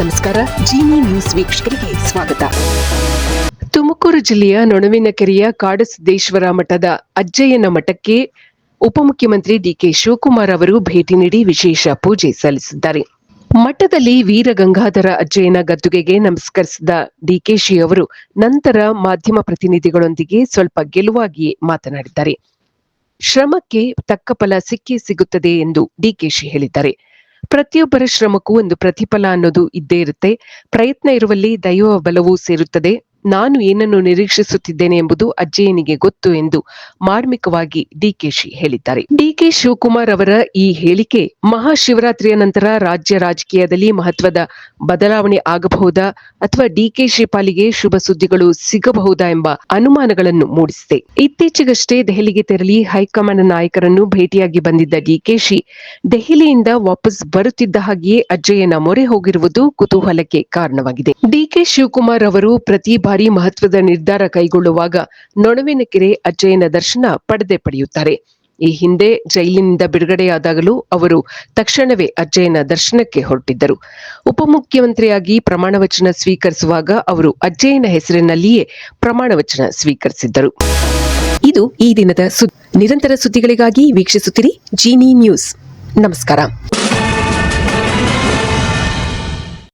ನಮಸ್ಕಾರ. ಜಿನಿ ನ್ಯೂಸ್ ವೀಕ್ಷಕರಿಗೆ ಸ್ವಾಗತ. ತುಮಕೂರು ಜಿಲ್ಲೆಯ ನೊಣವಿನಕೆರೆಯ ಕಾಡಸಿದ್ದೇಶ್ವರ ಮಠದ ಅಜ್ಜಯ್ಯನ ಮಠಕ್ಕೆ ಉಪಮುಖ್ಯಮಂತ್ರಿ ಡಿಕೆ ಶಿವಕುಮಾರ್ ಅವರು ಭೇಟಿ ನೀಡಿ ವಿಶೇಷ ಪೂಜೆ ಸಲ್ಲಿಸಿದ್ದಾರೆ. ಮಠದಲ್ಲಿ ವೀರಗಂಗಾಧರ ಅಜ್ಜಯ್ಯನ ಗದ್ದುಗೆಗೆ ನಮಸ್ಕರಿಸಿದ ಡಿಕೆಶಿ ಅವರು ನಂತರ ಮಾಧ್ಯಮ ಪ್ರತಿನಿಧಿಗಳೊಂದಿಗೆ ಸ್ವಲ್ಪ ಗೆಲುವಾಗಿಯೇ ಮಾತನಾಡಿದ್ದಾರೆ. ಶ್ರಮಕ್ಕೆ ತಕ್ಕ ಫಲ ಸಿಕ್ಕೇ ಸಿಗುತ್ತದೆ ಎಂದು ಡಿಕೆಶಿ ಹೇಳಿದ್ದಾರೆ. ಪ್ರತಿಯೊಬ್ಬರ ಶ್ರಮಕ್ಕೂ ಒಂದು ಪ್ರತಿಫಲ ಅನ್ನೋದು ಇದ್ದೇ ಇರುತ್ತೆ. ಪ್ರಯತ್ನ ಇರುವಲ್ಲಿ ದೈವ ಬಲವೂ ಸೇರುತ್ತದೆ. ನಾನು ಏನನ್ನು ನಿರೀಕ್ಷಿಸುತ್ತಿದ್ದೇನೆ ಎಂಬುದು ಅಜ್ಜಯ್ಯನಿಗೆ ಗೊತ್ತು ಎಂದು ಮಾರ್ಮಿಕವಾಗಿ ಡಿಕೆಶಿ ಹೇಳಿದ್ದಾರೆ. ಡಿಕೆ ಶಿವಕುಮಾರ್ ಅವರ ಈ ಹೇಳಿಕೆ ಮಹಾಶಿವರಾತ್ರಿಯ ನಂತರ ರಾಜ್ಯ ರಾಜಕೀಯದಲ್ಲಿ ಮಹತ್ವದ ಬದಲಾವಣೆ ಆಗಬಹುದಾ ಅಥವಾ ಡಿಕೆಶಿ ಪಾಲಿಗೆ ಶುಭ ಸುದ್ದಿಗಳು ಸಿಗಬಹುದಾ ಎಂಬ ಅನುಮಾನಗಳನ್ನು ಮೂಡಿಸಿದೆ. ಇತ್ತೀಚೆಗಷ್ಟೇ ದೆಹಲಿಗೆ ತೆರಳಿ ಹೈಕಮಾಂಡ್ ನಾಯಕರನ್ನು ಭೇಟಿಯಾಗಿ ಬಂದಿದ್ದ ಡಿಕೆಶಿ ದೆಹಲಿಯಿಂದ ವಾಪಸ್ ಬರುತ್ತಿದ್ದ ಹಾಗೆಯೇ ಅಜ್ಜಯ್ಯನ ಮೊರೆ ಹೋಗಿರುವುದು ಕುತೂಹಲಕ್ಕೆ ಕಾರಣವಾಗಿದೆ. ಡಿಕೆ ಶಿವಕುಮಾರ್ ಅವರು ಪ್ರತಿ ಬಾರಿ ಮಹತ್ವದ ನಿರ್ಧಾರ ಕೈಗೊಳ್ಳುವಾಗ ನೊಣವಿನ ಕೆರೆ ಅಜ್ಜಯ್ಯನ ದರ್ಶನ ಪಡೆದೇ ಪಡೆಯುತ್ತಾರೆ. ಈ ಹಿಂದೆ ಜೈಲಿನಿಂದ ಬಿಡುಗಡೆಯಾದಾಗಲೂ ಅವರು ತಕ್ಷಣವೇ ಅಜ್ಜಯ್ಯನ ದರ್ಶನಕ್ಕೆ ಹೊರಟಿದ್ದರು. ಉಪಮುಖ್ಯಮಂತ್ರಿಯಾಗಿ ಪ್ರಮಾಣ ವಚನ ಸ್ವೀಕರಿಸುವಾಗ ಅವರು ಅಜ್ಜಯ್ಯನ ಹೆಸರಿನಲ್ಲಿಯೇ ಪ್ರಮಾಣ ವಚನ ಸ್ವೀಕರಿಸಿದ್ದರು. ಇದು ಈ ದಿನದ ನಿರಂತರ ಸುದ್ದಿಗಳಿಗಾಗಿ ವೀಕ್ಷಿಸುತ್ತಿರಿ ಜೀನಿ ನ್ಯೂಸ್. ನಮಸ್ಕಾರ.